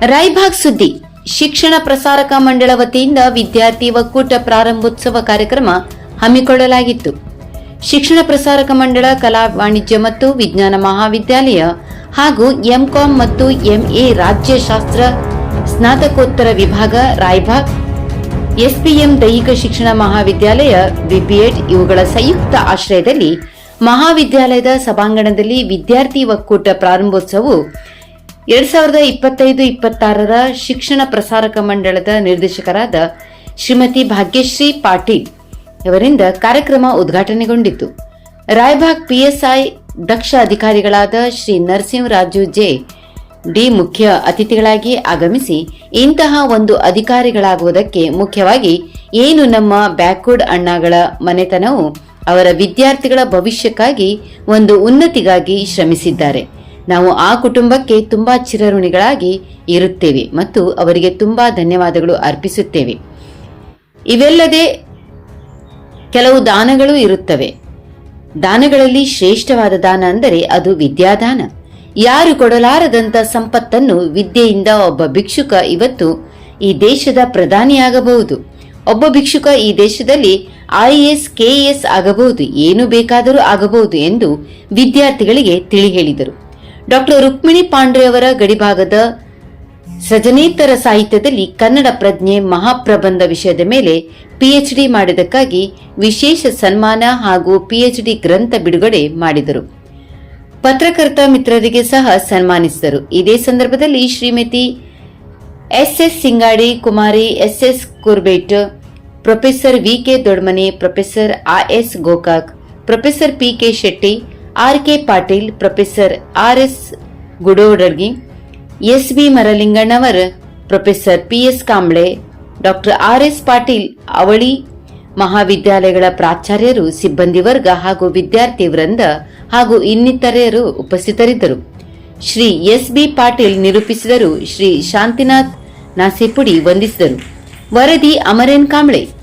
ರಾಯಭಾಗ್ ಸುದ್ದಿ. ಶಿಕ್ಷಣ ಪ್ರಸಾರಕ ಮಂಡಳ ವತಿಯಿಂದ ವಿದ್ಯಾರ್ಥಿ ಒಕ್ಕೂಟ ಪ್ರಾರಂಭೋತ್ಸವ ಕಾರ್ಯಕ್ರಮ ಹಮ್ಮಿಕೊಳ್ಳಲಾಗಿತ್ತು. ಶಿಕ್ಷಣ ಪ್ರಸಾರಕ ಮಂಡಳ, ಕಲಾ ವಾಣಿಜ್ಯ ಮತ್ತು ವಿಜ್ಞಾನ ಮಹಾವಿದ್ಯಾಲಯ ಹಾಗೂ ಎಂಕಾಂ ಮತ್ತು ಎಂಎ ರಾಜ್ಯಶಾಸ್ತ್ರ ಸ್ನಾತಕೋತ್ತರ ವಿಭಾಗ ರಾಯಭಾಗ್, ಎಸ್ಪಿಎಂ ದೈಹಿಕ ಶಿಕ್ಷಣ ಮಹಾವಿದ್ಯಾಲಯ ಬಿಪಿಎಡ್ ಇವುಗಳ ಸಂಯುಕ್ತ ಆಶ್ರಯದಲ್ಲಿ ಮಹಾವಿದ್ಯಾಲಯದ ಸಭಾಂಗಣದಲ್ಲಿ ವಿದ್ಯಾರ್ಥಿ ಒಕ್ಕೂಟ ಪ್ರಾರಂಭೋತ್ಸವವು ಎರಡ್ ಸಾವಿರದ ಇಪ್ಪತ್ತೈದು, ಇಪ್ಪತ್ತಾರರ ಶಿಕ್ಷಣ ಪ್ರಸಾರಕ ಮಂಡಳದ ನಿರ್ದೇಶಕರಾದ ಶ್ರೀಮತಿ ಭಾಗ್ಯಶ್ರೀ ಪಾಟೀಲ್ ಅವರಿಂದ ಕಾರ್ಯಕ್ರಮ ಉದ್ಘಾಟನೆಗೊಂಡಿತು ರಾಯಭಾಗ್ ಪಿಎಸ್ಐ ದಕ್ಷ ಅಧಿಕಾರಿಗಳಾದ ಶ್ರೀ ನರಸಿಂಹರಾಜು ಜೆ, ಡಿ ಮುಖ್ಯ ಅತಿಥಿಗಳಾಗಿ ಆಗಮಿಸಿ ಇಂತಹ ಒಂದು ಅಧಿಕಾರಿಗಳಾಗುವುದಕ್ಕೆ ಮುಖ್ಯವಾಗಿ ಏನು ನಮ್ಮ ಬ್ಯಾಕ್ವರ್ಡ್ ಅಣ್ಣಗಳ ಮನೆತನವು ಅವರ ವಿದ್ಯಾರ್ಥಿಗಳ ಭವಿಷ್ಯಕ್ಕಾಗಿ ಒಂದು ಉನ್ನತಿಗಾಗಿ ಶ್ರಮಿಸಿದ್ದಾರೆ. ನಾವು ಆ ಕುಟುಂಬಕ್ಕೆ ತುಂಬಾ ಚಿರಋಣಿಗಳಾಗಿ ಇರುತ್ತೇವೆ ಮತ್ತು ಅವರಿಗೆ ತುಂಬಾ ಧನ್ಯವಾದಗಳು ಅರ್ಪಿಸುತ್ತೇವೆ. ಇವೆಲ್ಲದೆ ಕೆಲವು ದಾನಗಳು ಇರುತ್ತವೆ. ದಾನಗಳಲ್ಲಿ ಶ್ರೇಷ್ಠವಾದ ದಾನ ಅಂದರೆ ಅದು ವಿದ್ಯಾದಾನ. ಯಾರು ಕೊಡಲಾರದಂತ ಸಂಪತ್ತನ್ನು ವಿದ್ಯೆಯಿಂದ ಒಬ್ಬ ಭಿಕ್ಷುಕ ಇವತ್ತು ಈ ದೇಶದ ಪ್ರಧಾನಿಯಾಗಬಹುದು. ಒಬ್ಬ ಭಿಕ್ಷುಕ ಈ ದೇಶದಲ್ಲಿ ಐಎಎಸ್ ಕೆಎಎಸ್ ಆಗಬಹುದು, ಏನು ಬೇಕಾದರೂ ಆಗಬಹುದು ಎಂದು ವಿದ್ಯಾರ್ಥಿಗಳಿಗೆ ತಿಳಿ ಹೇಳಿದರು ಡಾಕ್ಟರ್ ರುಕ್ಮಿಣಿ ಪಾಂಡ್ರೆ ಅವರ ಗಡಿಭಾಗದ ಸೃಜನೇತರ ಸಾಹಿತ್ಯದಲ್ಲಿ ಕನ್ನಡ ಪ್ರಜ್ಞೆ ಮಹಾಪ್ರಬಂಧ ವಿಷಯದ ಮೇಲೆ ಪಿಎಚ್ಡಿ ಮಾಡಿದಕ್ಕಾಗಿ ವಿಶೇಷ ಸನ್ಮಾನ ಹಾಗೂ ಪಿಎಚ್ಡಿ ಗ್ರಂಥ ಬಿಡುಗಡೆ ಮಾಡಿದರು. ಪತ್ರಕರ್ತ ಮಿತ್ರರಿಗೆ ಸಹ ಸನ್ಮಾನಿಸಿದರು. ಇದೇ ಸಂದರ್ಭದಲ್ಲಿ Shrimati S S Singadi, Kumari S S Kurbet, professor V K Dodmane, professor R S Gokak, professor P K Shetty R K Patil, professor R S Gudodargi, S B Maralinganavar, professor P S Kamble, doctor R S Patil ಅವಳಿ, ಮಹಾವಿದ್ಯಾಲಯಗಳ ಪ್ರಾಚಾರ್ಯರು, ಸಿಬ್ಬಂದಿ ವರ್ಗ ಹಾಗೂ ವಿದ್ಯಾರ್ಥಿ ವೃಂದ ಹಾಗೂ ಇನ್ನಿತರರು ಉಪಸ್ಥಿತರಿದ್ದರು. ಶ್ರೀ ಎಸ್ ಬಿ ಪಾಟೀಲ್ ನಿರೂಪಿಸಿದರು. ಶ್ರೀ ಶಾಂತಿನಾಥ್ ನಾಸಿಪುಡಿ ವಂದಿಸಿದರು. ವರದಿ ಅಮರೇನ್ ಕಾಂಬ್ಳೆ.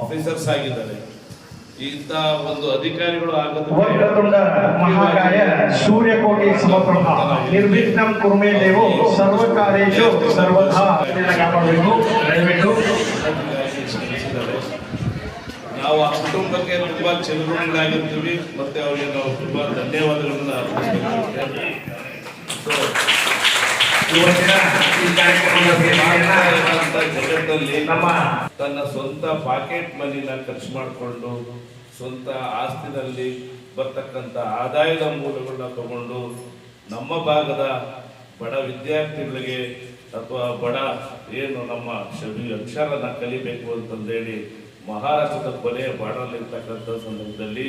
ಆಫೀಸರ್ಸ್ ಆಗಿದ್ದಾರೆ. ಇಂಥ ಒಂದು ಅಧಿಕಾರಿಗಳು ಮಹಾಕಾಯ ಸೂರ್ಯಕೋಟಿ ಸಮಪ್ರಭ ನಿರ್ವಿಘ್ನಂ ಕುರ್ಮೇ ದೇವು ಸರ್ವ ಕಾರ್ಯೇಶು ಇದನ್ನ ಕಾಪಾಡಬೇಕು ದಯವಿಟ್ಟು. ನಾವು ಆ ಕುಟುಂಬಕ್ಕೆ ತುಂಬಾ ಚಿರಋಣಿಗಳಾಗಿರ್ತೀವಿ ಮತ್ತೆ ಅವರಿಗೆ ನಾವು ತುಂಬಾ ಧನ್ಯವಾದಗಳನ್ನ ಜಗತ್ತಲ್ಲಿ ನಮ್ಮ ತನ್ನ ಸ್ವಂತ ಪಾಕೆಟ್ ಮನಿನ ಖರ್ಚು ಮಾಡಿಕೊಂಡು, ಸ್ವಂತ ಆಸ್ತಿನಲ್ಲಿ ಬರ್ತಕ್ಕಂಥ ಆದಾಯದ ಮೂಲಗಳನ್ನ ತಗೊಂಡು ನಮ್ಮ ಭಾಗದ ಬಡ ವಿದ್ಯಾರ್ಥಿಗಳಿಗೆ ಅಥವಾ ಬಡ ಏನು ನಮ್ಮ ಶಬಿ ಅಕ್ಷರನ ಕಲಿಬೇಕು ಅಂತಂದೇಳಿ ಮಹಾರಾಷ್ಟ್ರದ ಕೊನೆಯ ಬಾಡಲ್ಲಿರ್ತಕ್ಕಂಥ ಸಂದರ್ಭದಲ್ಲಿ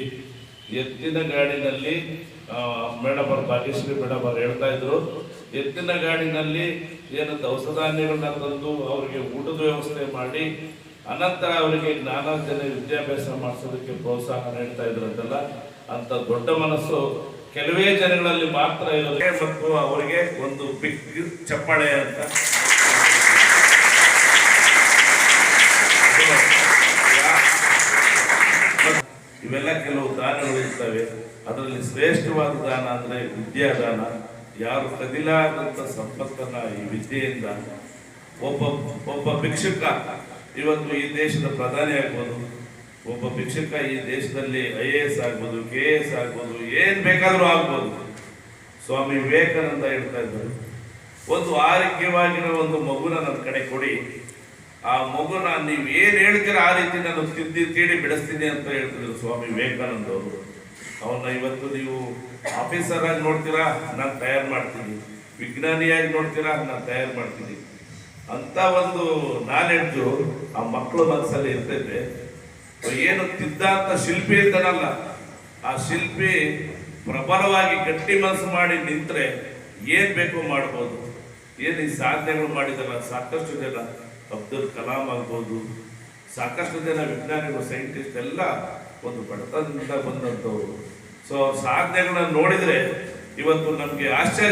ಎತ್ತಿನ ಗಾಡಿನಲ್ಲಿ ಮೇಡಮ್ ಅವ್ರು ಭಾಗ್ಯಶ್ರೀ ಮೇಡಮ್ ಅವ್ರು ಹೇಳ್ತಾ ಇದ್ರು, ಎತ್ತಿನ ಗಾಡಿನಲ್ಲಿ ಏನು ದವಸ ಧಾನ್ಯಗಳನ್ನ ತಂದು ಅವರಿಗೆ ಊಟದ ವ್ಯವಸ್ಥೆ ಮಾಡಿ, ಅನಂತರ ಅವರಿಗೆ ಜ್ಞಾನಾರ್ಜನೆ ವಿದ್ಯಾಭ್ಯಾಸ ಮಾಡಿಸೋದಕ್ಕೆ ಪ್ರೋತ್ಸಾಹ ನೀಡ್ತಾ ಇದ್ರಂತೆಲ್ಲ ಅಂತ ದೊಡ್ಡ ಮನಸ್ಸು ಕೆಲವೇ ಜನಗಳಲ್ಲಿ ಮಾತ್ರ ಇರೋದೇ ಮತ್ತು ಅವರಿಗೆ ಒಂದು ಬಿಗ್ ಚಪ್ಪಾಳೆ ಅಂತ. ಇವೆಲ್ಲ ಕೆಲವು ದಾನಗಳು ಇರ್ತವೆ. ಅದರಲ್ಲಿ ಶ್ರೇಷ್ಠವಾದ ದಾನ ಅಂದ್ರೆ ವಿದ್ಯಾದಾನ. ಯಾರು ಕದಿಲಾದಂಥ ಸಂಪತ್ತನ್ನ ಈ ವಿದ್ಯೆಯಿಂದ ಒಬ್ಬ ಒಬ್ಬ ಭಿಕ್ಷುಕ ಇವತ್ತು ಈ ದೇಶದ ಪ್ರಧಾನಿ ಆಗ್ಬೋದು, ಒಬ್ಬ ಭಿಕ್ಷುಕ ಈ ದೇಶದಲ್ಲಿ ಐ ಎ ಎಸ್ ಆಗ್ಬೋದು, ಕೆ ಎ ಎಸ್ ಆಗ್ಬೋದು, ಏನ್ ಬೇಕಾದರೂ ಆಗ್ಬೋದು. ಸ್ವಾಮಿ ವಿವೇಕಾನಂದ ಹೇಳ್ತಾ ಇದ್ದಾರೆ, ಒಂದು ಆರೋಗ್ಯವಾಗಿರೋ ಒಂದು ಮಗುನ ನನ್ನ ಕಡೆ ಕೊಡಿ. ಆ ಮಗುನ ನೀವು ಏನ್ ಹೇಳ್ತೀರ ಆ ರೀತಿ ನಾನು ತಿದ್ದಿ, ತೀಡಿ ಬಿಡಿಸ್ತೀನಿ ಅಂತ ಹೇಳ್ತಿದ್ರು ಸ್ವಾಮಿ ವಿವೇಕಾನಂದ ಅವರು. ಅವನ್ನ ಇವತ್ತು ನೀವು ಆಫೀಸರ್ ಆಗಿ ನೋಡ್ತೀರಾ? ನಾನು ತಯಾರು ಮಾಡ್ತೀನಿ. ವಿಜ್ಞಾನಿಯಾಗಿ ನೋಡ್ತೀರಾ? ನಾನು ತಯಾರು ಮಾಡ್ತೀನಿ. ಅಂತ ಒಂದು ನಾಲೆಡ್ಜು ಆ ಮಕ್ಕಳ ಮನಸ್ಸಲ್ಲಿ ಇರ್ತೈತೆ. ಏನು ತಿದ್ದಂತ ಶಿಲ್ಪಿ ಇರ್ತಾನಲ್ಲ ಆ ಶಿಲ್ಪಿ ಪ್ರಬಲವಾಗಿ ಗಟ್ಟಿ ಮನಸ್ಸು ಮಾಡಿ ನಿಂತರೆ ಏನು ಬೇಕೋ ಮಾಡ್ಬೋದು. ಏನು ಈ ಸಾಧನೆಗಳು ಮಾಡಿದಲ್ಲ, ಸಾಕಷ್ಟು ಜನ ಅಬ್ದುಲ್ ಕಲಾಂ ಆಗ್ಬೋದು. ಸಾಕಷ್ಟು ಜನ ವಿಜ್ಞಾನಿಗಳು ಸೈಂಟಿಸ್ಟ್ ಎಲ್ಲ ಒಂದು ಬಡತನದಿಂದ ಬಂದಂಥವ್ರು ಸೊ ಸಾಧನೆಗಳನ್ನ ನೋಡಿದರೆ ಇವತ್ತು ನಮಗೆ ಆಶ್ಚರ್ಯ